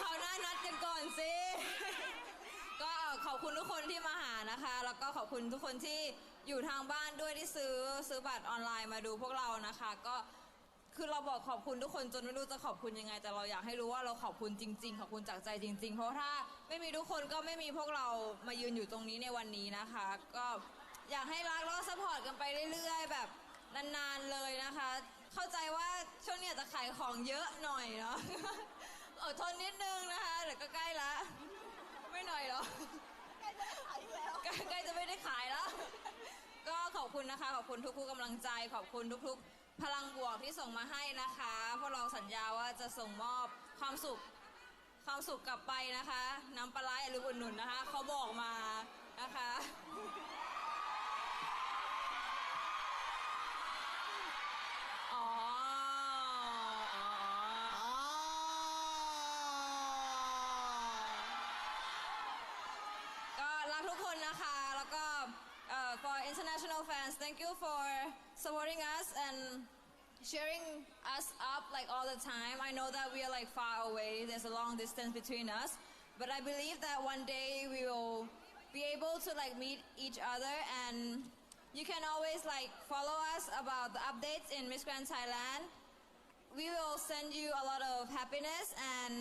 คราหน้านัดกันก่อนสิ ก็ขอบคุณทุกคนที่มาหานะคะ แล้วก็ขอบคุณทุกคนที่อยู่ทางบ้านด้วยที่ซื้อซื้อบัตรออนไลน์มาดูพวกเรานะคะ ก็คือเราบอกขอบคุณทุกคนจนไม่รู้จะขอบคุณยังไง แต่เราอยากให้รู้ว่าเราขอบคุณจริง ๆ ขอบคุณจากใจจริง ๆ เพราะถ้าไม่มีทุกคนก็ไม่มีพวกเรามายืนอยู่ตรงนี้ในวันนี้นะคะ ก็อยากให้รักแล้วก็สปอร์ตกันไปเรื่อยๆ แบบนานๆเลยนะคะ เข้าใจว่าช่วงนี้จะขายของเยอะหน่อยเนาะ อดทนนิดนึงนะคะเดี๋ยวก็ใกล้ละ ไม่หน่อยหรอใกล้จะไม่ขายแล้วใกล้จะไม่ได้ขายแล้ว ก็ขอบคุณนะคะ ขอบคุณทุกๆกำลังใจ ขอบคุณทุกๆ พลังบวกที่ส่งมาให้นะคะพวกเราสัญญาว่าจะส่งมอบความสุขความสุขกลับไปนะคะ น้ำปลาไหลอย่าลืมอุดหนุนนะคะ เขาบอกมานะคะ รักทุกคนนะคะ แล้วก็เอ่อ for international fans thank you for supporting us and cheering us up like all the time I know that we are like far away there's a long distance between us but I believe that one day we will be able to like meet each other and you can always like follow us about the updates in Miss Grand Thailand we will send you a lot of happiness and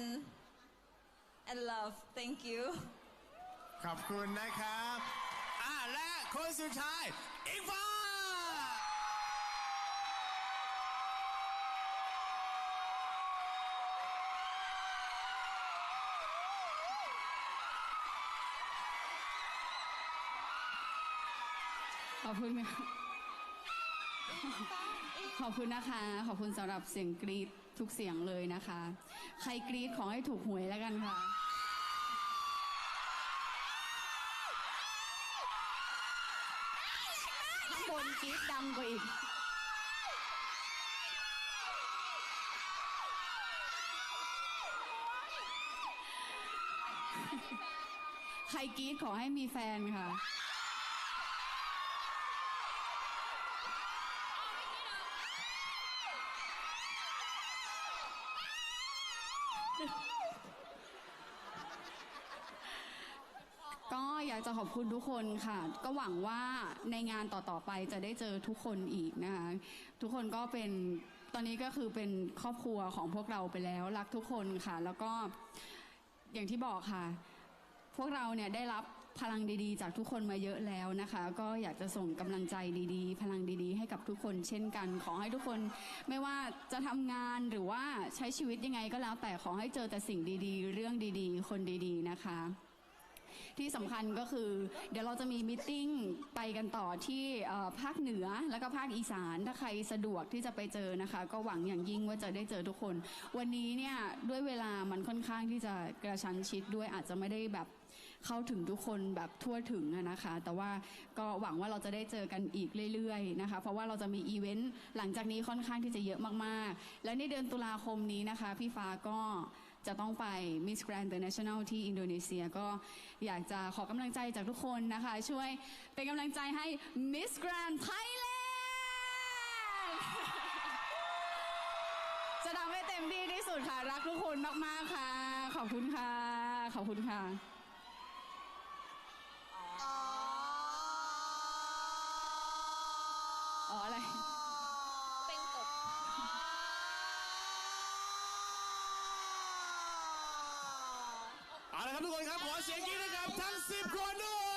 and love thank you ขอบคุณนะครับ อ่าและคนสุดท้ายอิงฟ้าขอบคุณค่ะขอบคุณนะคะ ขอบคุณสำหรับเสียงกรี๊ดทุกเสียงเลยนะคะ ใครกรี๊ดขอให้ถูกหวยแล้วกันค่ะ กรี๊ดดังกว่าอีกใครกรี๊ดขอให้มีแฟนค่ะก็อยากจะขอบคุณทุกคนค่ะ ก็หวังว่าในงานต่อๆไปจะได้เจอทุกคนอีกนะคะ ทุกคนก็เป็นตอนนี้ก็คือเป็นครอบครัวของพวกเราไปแล้ว รักทุกคนค่ะ แล้วก็อย่างที่บอกค่ะ พวกเราเนี่ยได้รับพลังดีๆ จากทุกคนมาเยอะแล้วนะคะ ก็อยากจะส่งกำลังใจดีๆ พลังดีๆ ให้กับทุกคนเช่นกัน ขอให้ทุกคนไม่ว่าจะทำงานหรือว่าใช้ชีวิตยังไงก็แล้วแต่ขอให้เจอแต่สิ่งดีๆ เรื่องดีๆ คนดีๆนะคะ ที่สำคัญก็คือ เดี๋ยวเราจะมีมิทติ้งไปกันต่อที่เอ่อภาคเหนือแล้วก็ภาคอีสานถ้าใครสะดวกที่จะไปเจอนะคะ ก็หวังอย่างยิ่งว่าจะได้เจอทุกคน วันนี้เนี่ยด้วยเวลามันค่อนข้างที่จะกระชั้นชิดด้วยอาจจะไม่ได้แบบเข้าถึงทุกคนแบบทั่วถึงอะนะคะ แต่ว่าก็หวังว่าเราจะได้เจอกันอีกเรื่อยๆนะคะ เพราะว่าเราจะมีอีเวนต์หลังจากนี้ค่อนข้างที่จะเยอะมากๆ และในเดือนตุลาคมนี้นะคะ พี่ฟ้าก็ จะต้องไป Miss Grand International ที่อินโดนีเซียก็อยากจะขอกำลังใจจากทุกคนนะคะ ช่วยเป็นกำลังใจให้ Miss Grand Thailand จะทำให้เต็มที่ที่สุดค่ะ รักทุกคนมาก ๆ ค่ะ ขอบคุณค่ะ ขอบคุณค่ะอ๋ออะไร อาละครับทุกคนครับขอเสียงกรี๊ดให้กับทั้ง 10 คนด้วย